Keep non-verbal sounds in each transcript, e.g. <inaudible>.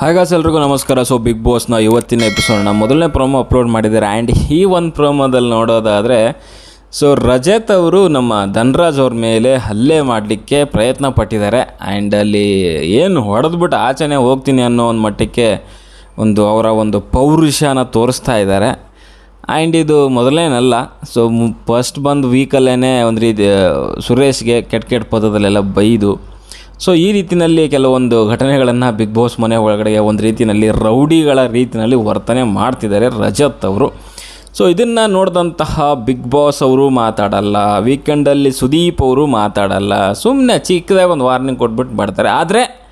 ಹಾಗಾಸ್ ಎಲ್ರಿಗೂ ನಮಸ್ಕಾರ. So big ಬಾಸ್ನ ಇವತ್ತಿನ ಎಪಿಸೋಡ್ನ ಮೊದಲನೇ ಪ್ರೋಮೋ ಅಪ್ಲೋಡ್ ಮಾಡಿದ್ದಾರೆ. ಆ್ಯಂಡ್ ಈ ಒಂದು ಪ್ರೋಮೋದಲ್ಲಿ ನೋಡೋದಾದರೆ ಸೊ ರಜತ್ ಅವರು ನಮ್ಮ ಧನ್ರಾಜ್ ಅವ್ರ ಮೇಲೆ ಹಲ್ಲೆ ಮಾಡಲಿಕ್ಕೆ ಪ್ರಯತ್ನ ಪಟ್ಟಿದ್ದಾರೆ. ಆ್ಯಂಡ್ ಅಲ್ಲಿ ಏನು ಹೊಡೆದ್ಬಿಟ್ಟು ಆಚೆನೆ ಹೋಗ್ತೀನಿ ಅನ್ನೋ ಒಂದು ಮಟ್ಟಕ್ಕೆ ಒಂದು ಅವರ ಒಂದು ಪೌರುಷನ ತೋರಿಸ್ತಾ ಇದ್ದಾರೆ. ಆ್ಯಂಡ್ ಇದು ಮೊದಲೇನಲ್ಲ ಸೊ ಫಸ್ಟ್ ಬಂದು ವೀಕಲ್ಲೇ ಒಂದು ರೀತಿ ಸುರೇಶ್ಗೆ ಕೆಟ್ಟ ಕೆಟ್ಟ ಪದದಲ್ಲೆಲ್ಲ ಬೈದು ಸೊ ಈ ರೀತಿಯಲ್ಲಿ ಕೆಲವೊಂದು ಘಟನೆಗಳನ್ನು ಬಿಗ್ ಬಾಸ್ ಮನೆ ಒಳಗಡೆ ಒಂದು ರೀತಿಯಲ್ಲಿ ರೌಡಿಗಳ ರೀತಿಯಲ್ಲಿ ವರ್ತನೆ ಮಾಡ್ತಿದ್ದಾರೆ ರಜತ್ ಅವರು. ಸೊ ಇದನ್ನು ನೋಡಿದಂತಹ ಬಿಗ್ ಬಾಸ್ ಅವರು ಮಾತಾಡಲ್ಲ ವೀಕೆಂಡಲ್ಲಿ ಸುದೀಪ್ ಅವರು ಮಾತಾಡಲ್ಲ ಸುಮ್ಮನೆ ಚಿಕ್ಕದಾಗಿ ಒಂದು ವಾರ್ನಿಂಗ್ ಕೊಟ್ಬಿಟ್ಟು ಮಾಡ್ತಾರೆ. ಆದರೆ,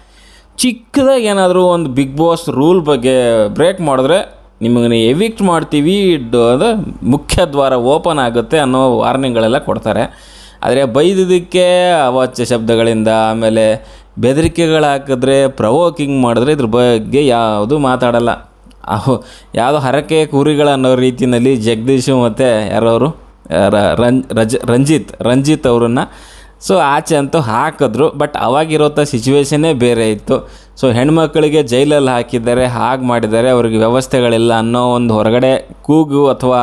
ಚಿಕ್ಕದಾಗಿ ಏನಾದರೂ ಒಂದು ಬಿಗ್ ಬಾಸ್ ರೂಲ್ ಬಗ್ಗೆ ಬ್ರೇಕ್ ಮಾಡಿದ್ರೆ ನಿಮಗೆ ಎವಿಕ್ಟ್ ಮಾಡ್ತೀವಿ ಅದು ಮುಖ್ಯ ದ್ವಾರ ಓಪನ್ ಆಗುತ್ತೆ ಅನ್ನೋ ವಾರ್ನಿಂಗ್ಗಳೆಲ್ಲ ಕೊಡ್ತಾರೆ. ಆದರೆ ಬೈದಿದ್ದಕ್ಕೆ ಅವಾಚ್ಯ ಶಬ್ದಗಳಿಂದ ಆಮೇಲೆ ಬೆದರಿಕೆಗಳು ಹಾಕಿದ್ರೆ ಪ್ರವೋಕಿಂಗ್ ಮಾಡಿದ್ರೆ ಇದ್ರ ಬಗ್ಗೆ ಯಾವುದು ಮಾತಾಡಲ್ಲ. ಅವು ಯಾವುದೋ ಹರಕೆ ಕುರಿಗಳು ಅನ್ನೋ ರೀತಿಯಲ್ಲಿ ಜಗದೀಶು ಮತ್ತು ಯಾರವರು ರಂಜ್ ರಜ, ರಂಜಿತ್ ರಂಜಿತ್ ಅವರನ್ನು. ಸೊ ಆಚೆ ಅಂತೂ ಹಾಕಿದ್ರು ಬಟ್ ಅವಾಗಿರೋಂಥ ಸಿಚುವೇಶನ್ನೇ ಬೇರೆ ಇತ್ತು. ಸೊ ಹೆಣ್ಮಕ್ಳಿಗೆ ಜೈಲಲ್ಲಿ ಹಾಕಿದ್ದಾರೆ, ಹಾಗೆ ಮಾಡಿದ್ದಾರೆ, ಅವ್ರಿಗೆ ವ್ಯವಸ್ಥೆಗಳಿಲ್ಲ ಅನ್ನೋ ಒಂದು ಹೊರಗಡೆ ಕೂಗು ಅಥವಾ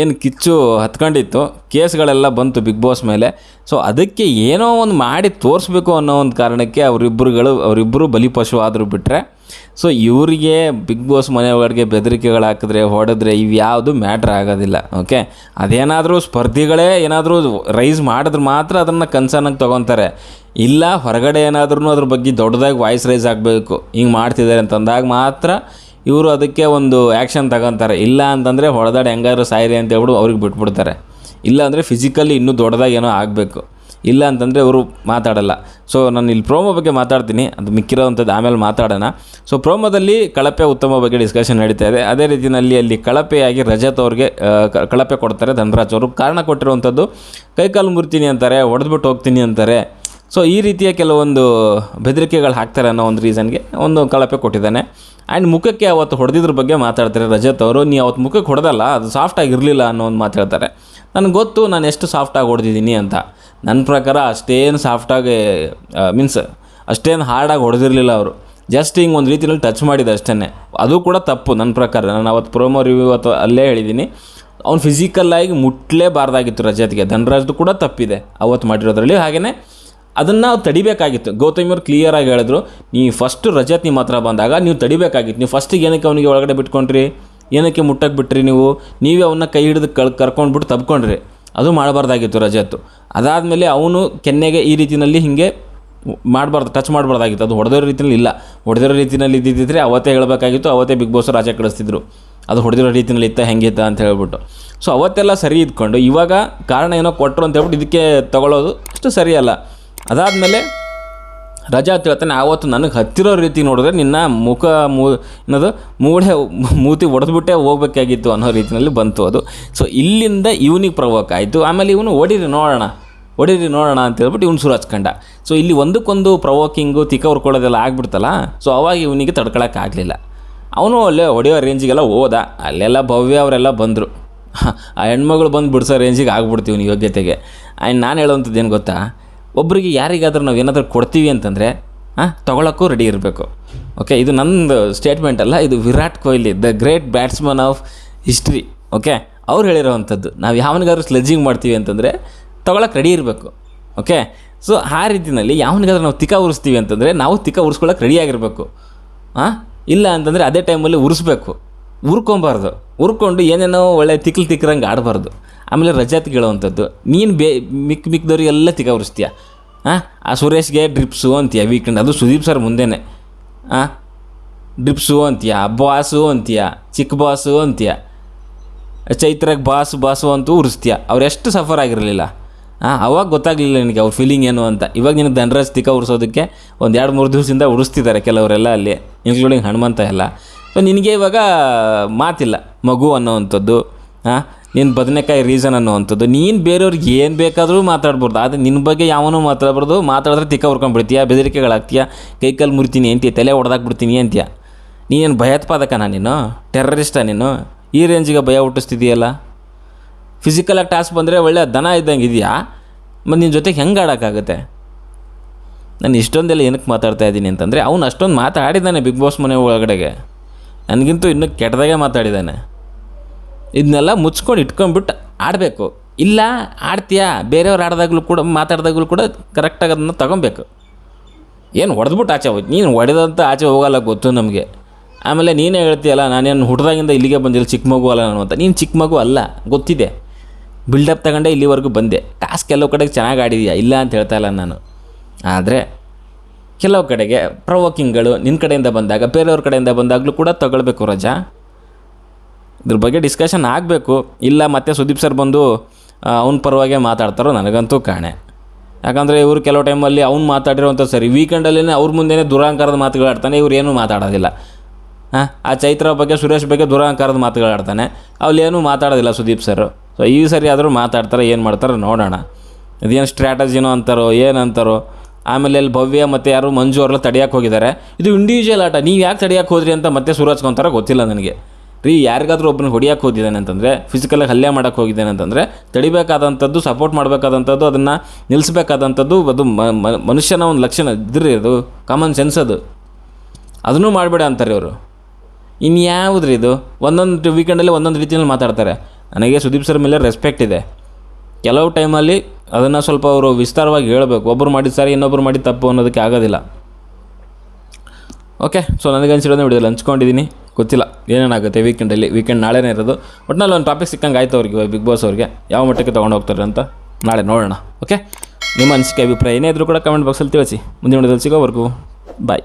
ಏನು ಕಿಚ್ಚು ಹತ್ಕೊಂಡಿತ್ತು, ಕೇಸ್ಗಳೆಲ್ಲ ಬಂತು ಬಿಗ್ ಬಾಸ್ ಮೇಲೆ. ಸೊ ಅದಕ್ಕೆ ಏನೋ ಒಂದು ಮಾಡಿ ತೋರಿಸ್ಬೇಕು ಅನ್ನೋ ಒಂದು ಕಾರಣಕ್ಕೆ ಅವರಿಬ್ಬರುಗಳು ಅವರಿಬ್ಬರು ಬಲಿಪಶು ಆದರೂ ಬಿಟ್ಟರೆ ಸೊ ಇವರಿಗೆ ಬಿಗ್ ಬಾಸ್ ಮನೆ ಒಳಗೆ ಬೆದರಿಕೆಗಳು ಹಾಕಿದ್ರೆ, ಹೊಡೆದ್ರೆ ಇವ್ಯಾವುದು ಮ್ಯಾಟ್ರ್ ಆಗೋದಿಲ್ಲ ಓಕೆ ಅದೇನಾದರೂ ಸ್ಪರ್ಧಿಗಳೇ ಏನಾದರೂ ರೈಸ್ ಮಾಡಿದ್ರೆ ಮಾತ್ರ ಅದನ್ನು ಕನ್ಸರ್ನಾಗಿ ತೊಗೊತಾರೆ. ಇಲ್ಲ, ಹೊರಗಡೆ ಏನಾದ್ರೂ ಅದ್ರ ಬಗ್ಗೆ ದೊಡ್ಡದಾಗಿ ವಾಯ್ಸ್ ರೈಸ್ ಆಗಬೇಕು. ಹಿಂಗೆ ಮಾಡ್ತಿದ್ದಾರೆ ಅಂತಂದಾಗ ಮಾತ್ರ ಇವರು ಅದಕ್ಕೆ ಒಂದು ಆ್ಯಕ್ಷನ್ ತಗೊತಾರೆ. ಇಲ್ಲ ಅಂತಂದರೆ ಹೊಡೆದಾಡಿ ಹೆಂಗಾದ್ರೂ ಸಾಯಿರಿ ಅಂತ ಹೇಳ್ಬಿಟ್ಟು ಅವ್ರಿಗೆ ಬಿಟ್ಬಿಡ್ತಾರೆ. ಇಲ್ಲ ಅಂದರೆ ಫಿಸಿಕಲಿ ಇನ್ನೂ ದೊಡ್ಡದಾಗಿ ಏನೋ ಆಗಬೇಕು. ಇಲ್ಲ ಅಂತಂದರೆ ಅವರು ಮಾತಾಡಲ್ಲ. ಸೊ ನಾನು ಇಲ್ಲಿ ಪ್ರೋಮೋ ಬಗ್ಗೆ ಮಾತಾಡ್ತೀನಿ. ಅದು ಮಿಕ್ಕಿರೋವಂಥದ್ದು ಆಮೇಲೆ ಮಾತಾಡೋಣ. ಸೊ ಪ್ರೋಮೋದಲ್ಲಿ ಕಳಪೆ ಉತ್ತಮ ಬಗ್ಗೆ ಡಿಸ್ಕಷನ್ ನಡೀತಾ ಇದೆ. ಅದೇ ರೀತಿಯಲ್ಲಿ ಅಲ್ಲಿ ಕಳಪೆಯಾಗಿ ರಜತ್ ಅವ್ರಿಗೆ ಕಳಪೆ ಕೊಡ್ತಾರೆ ಧನರಾಜ್ ಅವರು. ಕಾರಣ ಕೊಟ್ಟಿರುವಂಥದ್ದು ಕೈಕಾಲು ಮುರ್ತೀನಿ ಅಂತಾರೆ, ಹೊಡೆದ್ಬಿಟ್ಟು ಹೋಗ್ತೀನಿ ಅಂತಾರೆ. ಸೊ ಈ ರೀತಿಯ ಕೆಲವೊಂದು ಬೆದರಿಕೆಗಳು ಹಾಕ್ತಾರೆ ಅನ್ನೋ ಒಂದು ರೀಸನ್ಗೆ ಒಂದು ಕಳಪೆ ಕೊಟ್ಟಿದ್ದಾನೆ. ಆ್ಯಂಡ್ ಮುಖಕ್ಕೆ ಅವತ್ತು ಹೊಡೆದಿದ್ರ ಬಗ್ಗೆ ಮಾತಾಡ್ತಾರೆ ರಜತ್ ಅವರು. ನೀ ಅವತ್ತು ಮುಖಕ್ಕೆ ಹೊಡೆದಲ್ಲ, ಅದು ಸಾಫ್ಟಾಗಿ ಇರಲಿಲ್ಲ ಅನ್ನೋ ಒಂದು ಮಾತಾಡ್ತಾರೆ. ನನಗೆ ಗೊತ್ತು, ನಾನು ಎಷ್ಟು ಸಾಫ್ಟಾಗಿ ಹೊಡೆದಿದ್ದೀನಿ ಅಂತ. ನನ್ನ ಪ್ರಕಾರ ಅಷ್ಟೇನು ಸಾಫ್ಟಾಗಿ ಮೀನ್ಸ್ ಅಷ್ಟೇನು ಹಾರ್ಡಾಗಿ ಹೊಡೆದಿರಲಿಲ್ಲ ಅವರು. ಜಸ್ಟ್ ಹಿಂಗೆ ಒಂದು ರೀತಿಯಲ್ಲಿ ಟಚ್ ಮಾಡಿದೆ ಅಷ್ಟೇ ಅದು ಕೂಡ ತಪ್ಪು ನನ್ನ ಪ್ರಕಾರ. ನಾನು ಅವತ್ತು ಪ್ರೋಮೋ ರಿವ್ಯೂ ಅಥವಾ ಅಲ್ಲೇ ಹೇಳಿದ್ದೀನಿ ಅವ್ನು ಫಿಸಿಕಲ್ಲಾಗಿ ಮುಟ್ಲೇಬಾರ್ದಾಗಿತ್ತು ರಜತ್ಗೆ. ಧನರಾಜ್ದು ಕೂಡ ತಪ್ಪಿದೆ ಅವತ್ತು ಮಾಡಿರೋದ್ರಲ್ಲಿ. ಹಾಗೆಯೇ ಅದನ್ನು ತಡಿಬೇಕಾಗಿತ್ತು. ಗೌತಮಿ ಅವ್ರು ಕ್ಲಿಯರಾಗಿ ಹೇಳಿದ್ರು ನೀವು ಫಸ್ಟ್ ರಜತ್ ನಿಮ್ಮ ಹತ್ರ ಬಂದಾಗ ನೀವು ತಡಿಬೇಕಾಗಿತ್ತು. ನೀವು ಫಸ್ಟಿಗೆ ಏನಕ್ಕೆ ಅವನಿಗೆ ಒಳಗಡೆ ಬಿಟ್ಕೊಂಡ್ರಿ? ಏನಕ್ಕೆ ಮುಟ್ಟಕ್ಕೆ ಬಿಟ್ರಿ ನೀವು? ನೀವೇ ಅವನ್ನ ಕೈ ಹಿಡಿದು ಕಳ್, ಕರ್ಕೊಂಡ್ಬಿಟ್ಟು ತಬ್ಕೊಂಡ್ರಿ. ಅದು ಮಾಡಬಾರ್ದಾಗಿತ್ತು ರಜತ್. ಅದಾದಮೇಲೆ ಅವನು ಕೆನ್ನೆಗೆ ಈ ರೀತಿಯಲ್ಲಿ ಹೀಗೆ ಮಾಡಬಾರ್ದು ಟಚ್ ಮಾಡಬಾರ್ದಾಗಿತ್ತು. ಅದು ಹೊಡೆದಿರೋ ರೀತಿಯಲ್ಲಿ ಇಲ್ಲ. ಹೊಡೆದಿರೋ ರೀತಿಯಲ್ಲಿ ಇದ್ದಿದ್ದರೆ ಅವತ್ತೇ ಹೇಳಬೇಕಾಗಿತ್ತು. ಅವತ್ತೇ ಬಿಗ್ ಬಾಸ್ ರಾಜ ಕಳಿಸ್ತಿದ್ರು. ಅದು ಹೊಡೆದಿರೋ ರೀತಿಯಲ್ಲಿ ಇತ್ತ ಹೆಂಗಿತ್ತ ಅಂತ ಹೇಳ್ಬಿಟ್ಟು. ಸೊ ಅವತ್ತೆಲ್ಲ ಸರಿ ಇದ್ಕೊಂಡು ಇವಾಗ ಕಾರಣ ಏನೋ ಕೊಟ್ಟರು ಅಂತ ಹೇಳ್ಬಿಟ್ಟು ಇದಕ್ಕೆ ತಗೊಳ್ಳೋದು ಅಷ್ಟು ಸರಿಯಲ್ಲ ಅದಾದಮೇಲೆ ರಜಾ ಅಂತ ಹೇಳ್ತಾನೆ ಆವತ್ತು ನನಗೆ ಹತ್ತಿರೋ ರೀತಿ ನೋಡಿದ್ರೆ ನಿನ್ನ ಮುಖ ಮೂ, ಏನದು ಮೂಡೆ ಮೂತಿ ಒಡೆದ್ಬಿಟ್ಟೆ ಹೋಗ್ಬೇಕಾಗಿತ್ತು ಅನ್ನೋ ರೀತಿಯಲ್ಲಿ ಬಂತು ಅದು. ಸೊ ಇಲ್ಲಿಂದ ಇವನಿಗೆ ಪ್ರವೋಕ್ ಆಯಿತು. ಆಮೇಲೆ ಇವನು ಹೊಡಿರಿ ನೋಡೋಣ ಹೊಡೀರಿ ನೋಡೋಣ ಅಂತ ಹೇಳ್ಬಿಟ್ಟು ಇವನು ಸುರು ಹಚ್ಕೊಂಡ. ಸೊ ಇಲ್ಲಿ ಒಂದಕ್ಕೊಂದು ಪ್ರವೋಕಿಂಗು ತಿಕ್ಕ ಹೊರ್ಕೊಳ್ಳೋದೆಲ್ಲ ಆಗ್ಬಿಡ್ತಲ್ಲ? ಸೊ ಅವಾಗ ಇವನಿಗೆ ತಡ್ಕೊಳಕ್ಕಾಗಲಿಲ್ಲ ಅವನು ಅಲ್ಲೇ ಹೊಡೆಯೋ ರೇಂಜಿಗೆಲ್ಲ ಹೋದ. ಅಲ್ಲೆಲ್ಲ ಭವ್ಯ ಅವರೆಲ್ಲ ಬಂದರು. <laughs> ಆ ಹೆಣ್ಮಗಳು ಬಂದು ಬಿಡಿಸೋ ರೇಂಜಿಗೆ ಆಗ್ಬಿಡ್ತೀವಿ ಯೋಗ್ಯತೆಗೆ. ಆ್ಯಂಡ್ ನಾನು ಹೇಳೋವಂಥದ್ದು ಏನು ಗೊತ್ತಾ? ಒಬ್ಬರಿಗೆ ಯಾರಿಗಾದ್ರೂ ನಾವು ಏನಾದರೂ ಕೊಡ್ತೀವಿ ಅಂತಂದರೆ ಹಾಂ ತೊಗೊಳಕ್ಕೂ ರೆಡಿ ಇರಬೇಕು. ಓಕೆ ಇದು ನಂದು ಸ್ಟೇಟ್ಮೆಂಟ್ ಅಲ್ಲ, ಇದು Virat Kohli the great batsman of history okay ಅವ್ರು ಹೇಳಿರೋವಂಥದ್ದು, ನಾವು ಯಾವನಿಗಾದ್ರೂ ಸ್ಲೆಡ್ಜಿಂಗ್ ಮಾಡ್ತೀವಿ ಅಂತಂದರೆ ತೊಗೊಳಕ್ಕೆ ರೆಡಿ ಇರಬೇಕು. ಓಕೆ ಸೊ ಆ ರೀತಿಯಲ್ಲಿ ಯಾವನಿಗಾದ್ರೂ ನಾವು ತಿಕ್ಕ ಉರಿಸ್ತೀವಿ ಅಂತಂದರೆ, ನಾವು ತಿಕ್ಕ ಉರಿಸ್ಕೊಳಕ್ಕೆ ರೆಡಿಯಾಗಿರಬೇಕು ಹಾಂ ಇಲ್ಲ ಅಂತಂದರೆ ಅದೇ ಟೈಮಲ್ಲಿ ಉರಿಸ್ಬೇಕು. ಉರ್ಕೊಬಾರ್ದು. ಉರ್ಕೊಂಡು ಏನೇನೋ ಒಳ್ಳೆ ತಿಕ್ಲು ತಿಕ್ಕರಂಗೆ ಆಡಬಾರ್ದು. ಆಮೇಲೆ ರಜಾತ್ ಹೇಳೋವಂಥದ್ದು ನೀನು ಬೇ, ಮಿಕ್ ಮಿಕ್ಕದವ್ರಿಗೆ ಎಲ್ಲ ಉರಿಸ್ತೀಯ ಹಾಂ ಆ? ಸುರೇಶ್ಗೆ ಡ್ರಿಪ್ಸು ಅಂತೀಯ ವೀಕೆಂಡ್ ಅದು ಸುದೀಪ್ ಸರ್ ಮುಂದೆನೆ. ಹಾಂ ಡ್ರಿಪ್ಸು ಅಂತೀಯ? ಬಾಸು ಅಂತೀಯ? ಚಿಕ್ಕ ಬಾಸು ಅಂತೀಯ? ಚೈತ್ರಾಗ ಬಾಸು ಬಾಸು ಅಂತೂ ಉರಿಸ್ತೀಯ? ಅವ್ರು ಎಷ್ಟು ಸಫರ್ ಆಗಿರಲಿಲ್ಲ. ಹಾಂ ಅವಾಗ ಗೊತ್ತಾಗಲಿಲ್ಲ ನಿನಗೆ ಅವ್ರ ಫೀಲಿಂಗ್ ಏನು ಅಂತ. ಇವಾಗ ನಿನಗೆ ಧನರಾಜ್ ತಿಕ್ಕ ಉರಿಸೋದಕ್ಕೆ ಒಂದು ಎರಡು ಮೂರು ದಿವಸದಿಂದ ಉರಿಸ್ತಿದ್ದಾರೆ ಕೆಲವರೆಲ್ಲ ಅಲ್ಲಿ ಇನ್ಕ್ಲೂಡಿಂಗ್ ಹನುಮಂತ ಎಲ್ಲ. ಸೊ ನಿನಗೆ ಇವಾಗ ಮಾತಿಲ್ಲ ಮಗು ಅನ್ನೋವಂಥದ್ದು. ಹಾಂ ನೀನು ಬದನೆಕಾಯಿ ರೀಸನ್ ಅನ್ನುವಂಥದ್ದು. ನೀನು ಬೇರೆಯವ್ರಿಗೆ ಏನು ಬೇಕಾದರೂ ಮಾತಾಡ್ಬಾರ್ದು ಆದರೆ ನಿನ್ನ ಬಗ್ಗೆ ಯಾವನೂ ಮಾತಾಡ್ಬಾರ್ದು. ಮಾತಾಡಿದ್ರೆ ತಿಕ್ಕ ಹುರ್ಕೊಂಡ್ಬಿಡ್ತೀಯ ಬೆದರಿಕೆಗಳಾಗ್ತೀಯ ಕೈಕಲ್ಲಿ ಕಾಲು ಮುರಿತೀನಿ ಅಂತೀಯ? ತಲೆ ಹೊಡೆದಾಕ್ಬಿಡ್ತೀನಿ ಅಂತೀಯ? ನೀನೇನು ಭಯೋತ್ಪಾದಕನ ನೀನು? ಟೆರರಿಸ್ಟಾ ನೀನು? ಈ ರೇಂಜಿಗೆ ಭಯ ಹುಟ್ಟಿಸ್ತಿದೆಯಲ್ಲ? ಫಿಸಿಕಲಾಗಿ ಟಾಸ್ಕ್ ಬಂದರೆ ಒಳ್ಳೆ ದನ ಇದ್ದಂಗೆ ಇದೆಯಾ? ಮತ್ತು ನಿನ್ನ ಜೊತೆಗೆ ಹೆಂಗೆ ಆಡೋಕ್ಕಾಗುತ್ತೆ? ನಾನು ಇಷ್ಟೊಂದೆಲ್ಲ ಏನಕ್ಕೆ ಮಾತಾಡ್ತಾ ಇದ್ದೀನಿ ಅಂತಂದರೆ, ಅವನು ಅಷ್ಟೊಂದು ಮಾತಾಡಿದ್ದಾನೆ ಬಿಗ್ ಬಾಸ್ ಮನೆ ಒಳಗಡೆಗೆ. ನನಗಿಂತೂ ಇನ್ನೂ ಕೆಟ್ಟದಾಗೆ ಮಾತಾಡಿದ್ದಾನೆ. ಇದನ್ನೆಲ್ಲ ಮುಚ್ಕೊಂಡು ಇಟ್ಕೊಂಡ್ಬಿಟ್ಟು ಆಡಬೇಕು. ಇಲ್ಲ, ಆಡ್ತೀಯಾ? ಬೇರೆಯವ್ರು ಆಡ್ದಾಗಲೂ ಕೂಡ, ಮಾತಾಡ್ದಾಗಲೂ ಕೂಡ ಕರೆಕ್ಟಾಗಿ ಅದನ್ನು ತಗೊಬೇಕು. ಏನು ಹೊಡೆದ್ಬಿಟ್ಟು ಆಚೆ ಹೋಗಿ ನೀನು ಹೊಡೆದಂತ ಆಚೆ ಹೋಗಲ್ಲ ಗೊತ್ತು ನಮಗೆ. ಆಮೇಲೆ ನೀನೇ ಹೇಳ್ತೀಯಲ್ಲ, ನಾನೇನು ಹುಡ್ದಾಗಿಂದ ಇಲ್ಲಿಗೆ ಬಂದಿಲ್ಲ, ಚಿಕ್ಕ ಮಗು ಅಲ್ಲ ನಾನು ಅಂತ. ನೀನು ಚಿಕ್ಕ ಮಗು ಅಲ್ಲ, ಗೊತ್ತಿದೆ. ಬಿಲ್ಡಪ್ ತಗೊಂಡೆ, ಇಲ್ಲಿವರೆಗೂ ಬಂದೆ. ಟಾಸ್ಕ್ ಕೆಲವು ಕಡೆಗೆ ಚೆನ್ನಾಗಿ ಆಡಿದೀಯಾ, ಇಲ್ಲ ಅಂತ ಹೇಳ್ತಾ ಇಲ್ಲ ನಾನು. ಆದರೆ, ಕೆಲವು ಕಡೆಗೆ ಪ್ರವೋಕಿಂಗ್ಗಳು ನಿನ್ನ ಕಡೆಯಿಂದ ಬಂದಾಗ, ಬೇರೆಯವ್ರ ಕಡೆಯಿಂದ ಬಂದಾಗಲೂ ಕೂಡ ತಗೊಳ್ಬೇಕು ರಜಾ. ಇದ್ರ ಬಗ್ಗೆ ಡಿಸ್ಕಷನ್ ಆಗಬೇಕು. ಇಲ್ಲ ಮತ್ತೆ ಸುದೀಪ್ ಸರ್ ಬಂದು ಅವನ ಪರವಾಗಿ ಮಾತಾಡ್ತಾರೋ ನನಗಂತೂ ಕಾಣೆ. ಯಾಕಂದರೆ ಇವರು ಕೆಲವು ಟೈಮಲ್ಲಿ ಅವ್ನು ಮಾತಾಡಿರೋಂಥ ಸರಿ. ವೀಕೆಂಡಲ್ಲೇ ಅವ್ರ ಮುಂದೆನೇ ದುರಾಂಕಾರದ ಮಾತುಗಳಾಡ್ತಾನೆ ಇವ್ರು ಏನೂ ಮಾತಾಡೋದಿಲ್ಲ. ಹಾಂ ಆ ಚೈತ್ರ ಬಗ್ಗೆ, ಸುರೇಶ್ ಬಗ್ಗೆ ದುರಹಂಕಾರದ ಮಾತುಗಳಾಡ್ತಾನೆ ಅಲ್ಲಿ ಏನೂ ಮಾತಾಡೋದಿಲ್ಲ ಸುದೀಪ್ ಸರ್ ಸೊ ಈ ಸರಿ ಆದರೂ ಮಾತಾಡ್ತಾರೆ, ಏನು ಮಾಡ್ತಾರೆ ನೋಡೋಣ. ಇದೇನು ಸ್ಟ್ರಾಟಜಿನೋ ಅಂತಾರೋ ಏನು ಅಂತಾರೋ ಆಮೇಲೆ ಅಲ್ಲಿ ಭವ್ಯ ಮತ್ತು ಯಾರು ಮಂಜು ಅವ್ರಲ್ಲ ತಡಿಯಕ್ಕೆ ಹೋಗಿದ್ದಾರೆ. ಇದು ಇಂಡಿವಿಜುವಲ್ ಆಟ. ನೀವು ಯಾಕೆ ತಡಿಯಕ್ಕೆ ಹೋದ್ರಿ ಅಂತ ಮತ್ತೆ ಸುರಾಜ್ಕೊಂತಾರ ಗೊತ್ತಿಲ್ಲ ನನಗೆ. ರೀ, ಯಾರಿಗಾದ್ರೂ ಒಬ್ಬನ ಹೊಡಿಯಕ್ಕೆ ಹೋಗಿದ್ದಾನೆ ಅಂತಂದರೆ ಫಿಸಿಕಲಾಗಿ ಹಲ್ಲೆ ಮಾಡೋಕ್ಕೆ ಹೋಗಿದ್ದಾನೆ ಅಂತಂದರೆ, ತಡಿಬೇಕಾದಂಥದ್ದು ಸಪೋರ್ಟ್ ಮಾಡಬೇಕಾದಂಥದ್ದು, ಅದನ್ನು ನಿಲ್ಲಿಸಬೇಕಾದಂಥದ್ದು ಅದು ಮನುಷ್ಯನ ಒಂದು ಲಕ್ಷಣ. ಇದ್ರಿ ಅದು ಕಾಮನ್ ಸೆನ್ಸ್ ಅದು. ಅದನ್ನೂ ಮಾಡಬೇಡ ಅಂತಾರೆ ಇವರು. ಇನ್ಯಾವುದ್ರಿ ಇದು? ಒಂದೊಂದು ವೀಕೆಂಡಲ್ಲಿ ಒಂದೊಂದು ರೀತಿಯಲ್ಲಿ ಮಾತಾಡ್ತಾರೆ. ನನಗೆ ಸುದೀಪ್ ಸರ್ ಮೇಲೆ ರೆಸ್ಪೆಕ್ಟ್ ಇದೆ. ಕೆಲವು ಟೈಮಲ್ಲಿ ಅದನ್ನು ಸ್ವಲ್ಪ ಅವರು ವಿಸ್ತಾರವಾಗಿ ಹೇಳಬೇಕು. ಒಬ್ಬರು ಮಾಡಿದ ಸರಿ ಇನ್ನೊಬ್ಬರು ಮಾಡಿದ ತಪ್ಪು ಅನ್ನೋದಕ್ಕೆ ಆಗೋದಿಲ್ಲ. ಓಕೆ ಸೊ ನನಗೆ ಅನಿಸಿರೋದನ್ನ ವಿಡಿಯೋದಲ್ಲಿ ಹಂಚ್ಕೊಂಡಿದ್ದೀನಿ. ಗೊತ್ತಿಲ್ಲ, ಏನೇನಾಗುತ್ತೆ ವೀಕೆಂಡಲ್ಲಿ ವೀಕೆಂಡ್ ನಾಳೆನೇ ಇರೋದು. ಒಟ್ನಲ್ಲಿ ಒಂದು ಟಾಪಿಕ್ ಸಿಕ್ಕಂಗೆ ಆಯ್ತು ಅವ್ರಿಗೆ ಬಿಗ್ ಬಾಸ್ ಅವ್ರಿಗೆ. ಯಾವ ಮಟ್ಟಕ್ಕೆ ತೊಗೊಂಡು ಹೋಗ್ತಾರೆ ಅಂತ ನಾಳೆ ನೋಡೋಣ ಓಕೆ ನಿಮ್ಮ ಅನಿಸಿಕೆ, ಅಭಿಪ್ರಾಯ ಏನೇ ಇದ್ರೂ ಕೂಡ ಕಮೆಂಟ್ ಬಾಕ್ಸಲ್ಲಿ ತಿಳಿಸಿ. ಮುಂದಿನ ಸಿಗೋವರೆಗೂ ಬಾಯ್